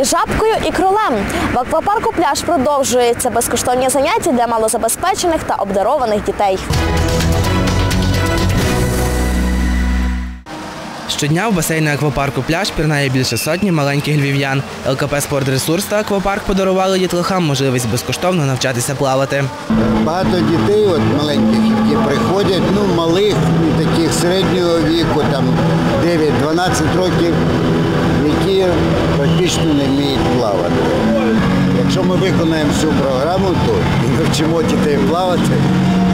і жабкою, і кролем. В аквапарку пляж продовжується безкоштовні заняття для малозабезпечених та обдарованих дітей. Щодня в басейни аквапарку пляж пірнає більше сотні маленьких львів'ян. ЛКП «Спортресурс» та аквапарк подарували дітлахам можливість безкоштовно навчатися плавати. Багато дітей от маленьких, які приходять, ну малих, таких середнього віку, там 9-12 років, практично не вміють плавати. Якщо ми виконаємо всю програму і навчимо дітей плавати,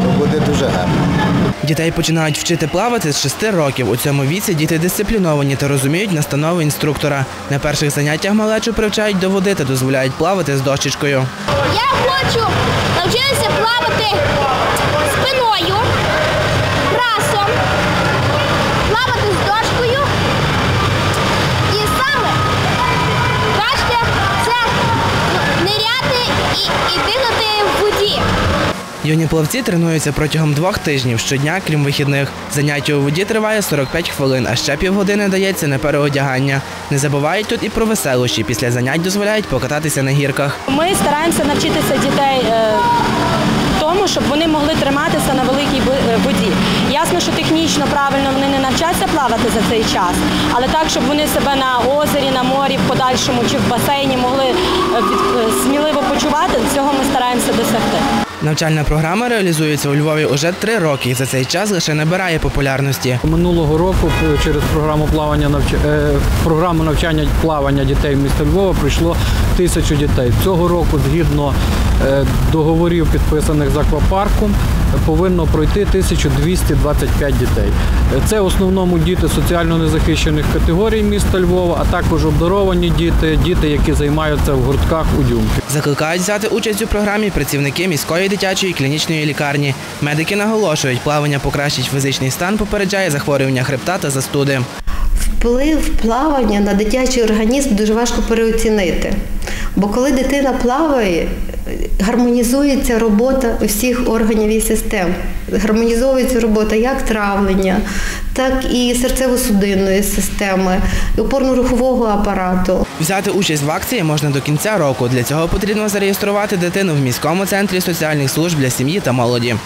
то буде дуже гарно. Дітей починають вчити плавати з 6 років. У цьому віці діти дисципліновані та розуміють настанови інструктора. На перших заняттях малечу привчають до води та дозволяють плавати з дощечкою. Я хочу Юні плавці тренуються протягом двох тижнів щодня, крім вихідних. Заняття у воді триває 45 хвилин, а ще півгодини дається на переодягання. Не забувають тут і про веселощі. Після занять дозволяють покататися на гірках. Ми стараємося навчитися дітей е, тому, щоб вони могли триматися на великій е, воді. Ясно, що технічно правильно вони не навчаться плавати за цей час, але так, щоб вони себе на озері, на морі, в подальшому чи в басейні могли е, сміливо почувати, цього ми стараємося досягти. Навчальна програма реалізується у Львові уже три роки і за цей час лише набирає популярності. Минулого року через програму плавання навч- е, програму навчання плавання дітей міста Львова прийшло тисячу дітей. Цього року, згідно е, договорів, підписаних з аквапарком, повинно пройти 1225 дітей. Це в основному діти соціально незахищених категорій міста Львова, а також обдаровані діти, діти, які займаються в гуртках у Дюмки. Закликають взяти участь у програмі працівники міської дитячої клінічної лікарні. Медики наголошують, плавання покращить фізичний стан, попереджає захворювання хребта та застуди. Вплив плавання на дитячий організм дуже важко переоцінити. Бо коли дитина плаває, гармонізується робота усіх органів і систем. Гармонізовується робота як травлення, так і серцево-судинної системи, опорно-рухового апарату. Взяти участь в акції можна до кінця року. Для цього потрібно зареєструвати дитину в міському центрі соціальних служб для сім'ї та молоді.